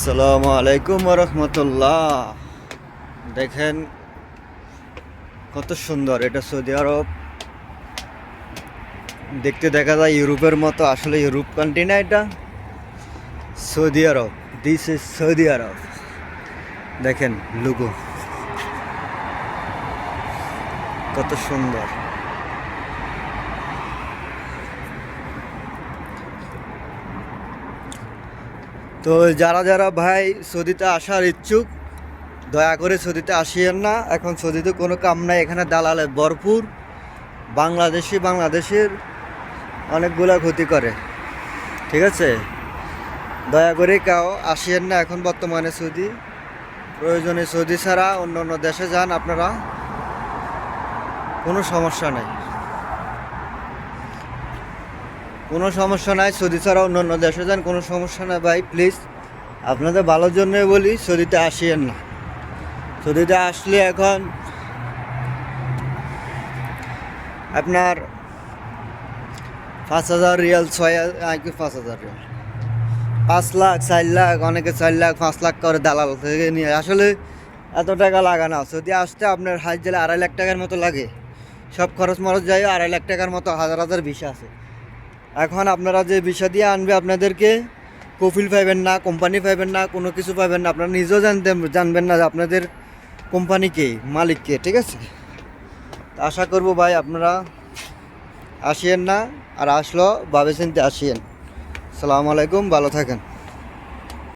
আসসালামু আলাইকুম রহমতুল্লাহ। দেখেন কত সুন্দর, এটা সৌদি আরব। দেখতে দেখা যায় ইউরোপের মতো, আসলে ইউরোপ কান্ট্রি না এটা। Saudi Arab this is Saudi Arab. দেখেন লুগো কত সুন্দর। তো যারা যারা ভাই সৌদিতে আসার ইচ্ছুক, দয়া করে সৌদিতে আসিয়েন না। এখন সৌদিতে কোনো কাম নাই, এখানে দালালে ভরপুর। বাংলাদেশি বাংলাদেশের অনেকগুলো ক্ষতি করে। ঠিক আছে? দয়া করে কেউ আসিয়েন না এখন বর্তমানে সৌদি। প্রয়োজনে সৌদি ছাড়া অন্য অন্য দেশে যান আপনারা। কোনো সমস্যা নেই। কোনো সমস্যা নাই সৌদি ছাড়া অন্য অন্য দেশে যান, কোনো সমস্যা নাই ভাই প্লিজ আপনাদের ভালোর জন্য বলি সৌদিতে আসিয়েন না। সৌদিতে আসলে এখন আপনার পাঁচ হাজার রিয়াল, ছয় হাজার কি পাঁচ হাজার রিয়াল? পাঁচ লাখ, চার লাখ, অনেকে চার লাখ, পাঁচ লাখ করে দালাল থেকে নিয়ে আসলে এত টাকা লাগা না। যদি আসতে আপনার হাজ জেলে আড়াই লাখ টাকার মতো লাগে। সব খরচ মরচ যাই আড়াই লাখ টাকার মতো হাজার হাজার ভিসা আছে। এখন আপনারা যে বিষয় দিয়ে আনবে আপনাদেরকে, কফিল পাইবেন না, কোম্পানি পাইবেন না, কোনো কিছু পাইবেন না, আপনারা নিজেও জানতে জানবেন না আপনাদের কোম্পানিকে মালিককে ঠিক আছে? আশা করব ভাই আপনারা আসিয়েন না, আর আসলো, ভাবে চিনতে আসিয়েন। সালামু আলাইকুম, ভালো থাকেন।